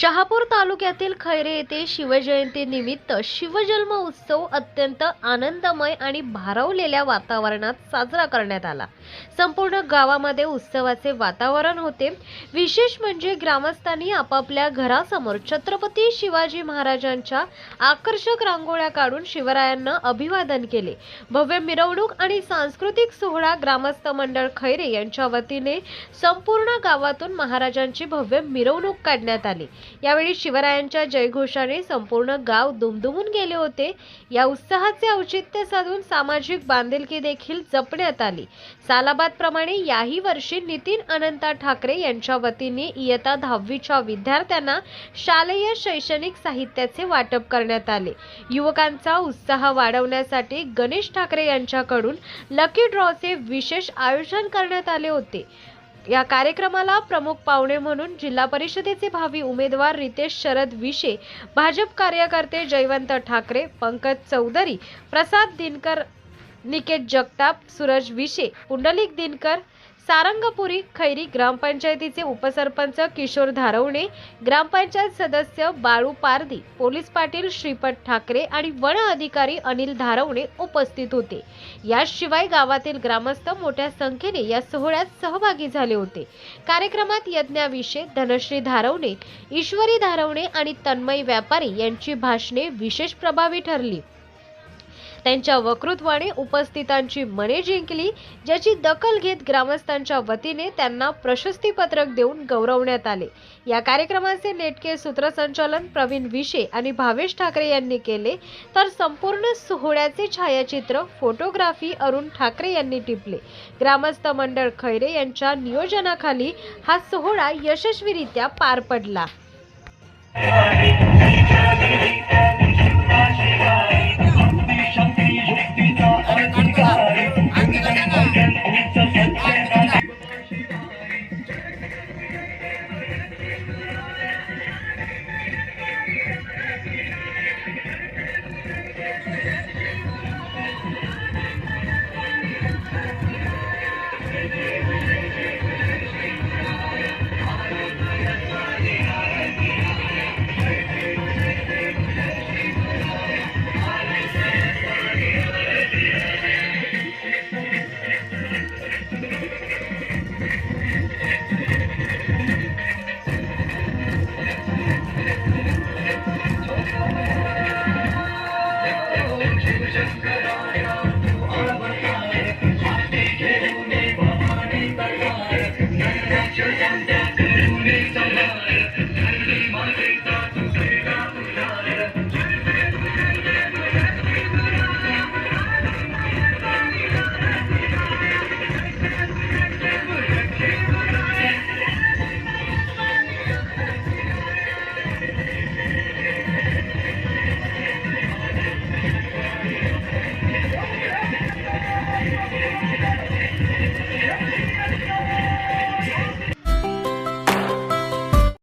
शहापूर तालुक्यातील खैरे येथे शिवजयंती निमित्त शिवजन्म उत्सव अत्यंत आनंदमय आणि भारावलेल्या वातावरणात साजरा करण्यात आला. संपूर्ण गावामध्ये उत्सवाचे वातावरण होते. विशेष म्हणजे ग्रामस्थांनी आपापल्या घरासमोर छत्रपती शिवाजी महाराजांच्या आकर्षक रांगोळ्या काढून शिवरायांना अभिवादन केले. भव्य मिरवणूक आणि सांस्कृतिक सोहळा ग्रामस्थ मंडळ खैरे यांच्या वतीने संपूर्ण गावातून महाराजांची भव्य मिरवणूक काढण्यात आली. यावेळी शिवरायांच्या जयघोषाने संपूर्ण गाव दुमदुमून गेले होते. या उत्साहाचे औचित्य साधून सामाजिक बांधिलकी देखील जपण्यात आली. सालाबाद प्रमाणे याही वर्षी नितीन अनंता ठाकरे यांच्या वतीने इयत्ता दहावीच्या विद्यार्थ्यांना शालेय शैक्षणिक साहित्याचे वाटप करण्यात आले. युवकांचा उत्साह वाढवण्यासाठी गणेश ठाकरे यांच्याकडून लकी ड्रॉचे विशेष आयोजन करण्यात आले होते. या कार्यक्रमाला प्रमुख पाहुणे म्हणून जिल्हा परिषदेचे भावी उमेदवार रितेश शरद विशे भाजप कार्यकर्ते जयवंत ठाकरे पंकज चौधरी प्रसाद दिनकर निकेत जगताप सूरज विशे पुंडलिक दिनकर सारंगपुरी खैरी ग्रामपंचायतीचे उपसरपंच किशोर धारवणे ग्रामपंचायत सदस्य बाळू पारदी पोलीस पाटील श्रीपद ठाकरे आणि वन अधिकारी अनिल धारवणे उपस्थित होते. याशिवाय गावातील ग्रामस्थ मोठ्या संख्येने या सोहळ्यात सहभागी झाले होते. कार्यक्रमात यज्ञाविषयी धनश्री धारवणे ईश्वरी धारवणे आणि तन्मय व्यापारी यांची भाषणे विशेष प्रभावी ठरली. त्यांच्या वक्तृत्वाने उपस्थितांची मने जिंकली ज्याची दखल घेत ग्रामस्थांच्या वतीने त्यांना प्रशस्तीपत्रक देऊन गौरवण्यात आले. या कार्यक्रमाचे नेटके सूत्रसंचालन प्रवीण विशे आणि भावेश ठाकरे यांनी केले. तर संपूर्ण सोहळ्याचे छायाचित्र फोटोग्राफी अरुण ठाकरे यांनी टिपले. ग्रामस्थ मंडळ खैरे यांच्या नियोजनाखाली हा सोहळा यशस्वीरित्या पार पडला. Thank you.